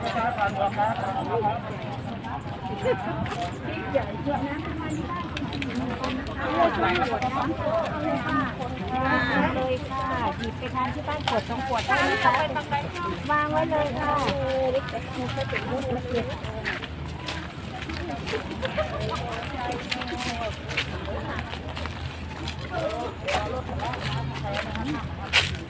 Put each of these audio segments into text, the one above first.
เลยค่ะหยิบไปทานที่บ้านขวดสองขวดได้ค่ะวางไว้เลยค่ะเ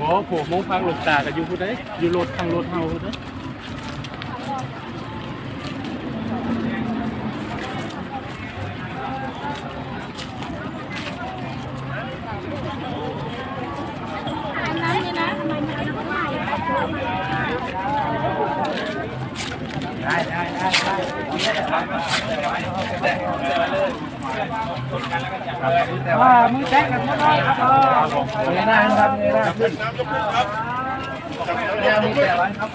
บ่ผมมงพังหลบตากับอยู่ผู้ใดอยู่รถทางรถเฮาผู้ใด ว่ามือแตะกันเท่ไหร่ครับเงยหน้าครับเงยหน้าขึ้นเนี่ยมีแต่ไว้ครับ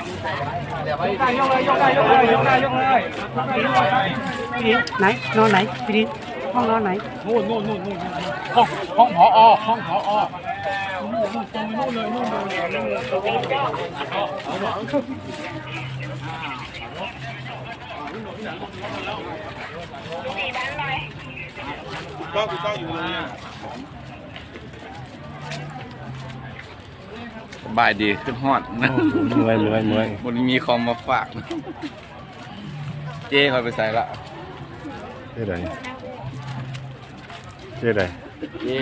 เดี๋ยวไว้ยกเลยยกเลยยกเลยยกเลยยกเลยพี่ดินไหนนอนไหนพี่ดินห้องนอนไหนนู่นนู่นนู่นนู่นห้องห้องผอห้องผอ นู่นนู่นตรงนู่นเลยนู่นเลยนู่นเลยสบายดีขึ้นฮอดเมื่อยเมื่อยเมื่อยบนมีคอมมาฝาก เจ้คอยไปใส่ละเจ๊ใดเจ๊ใดเจ้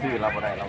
ชื่อเราบ่ได้เรา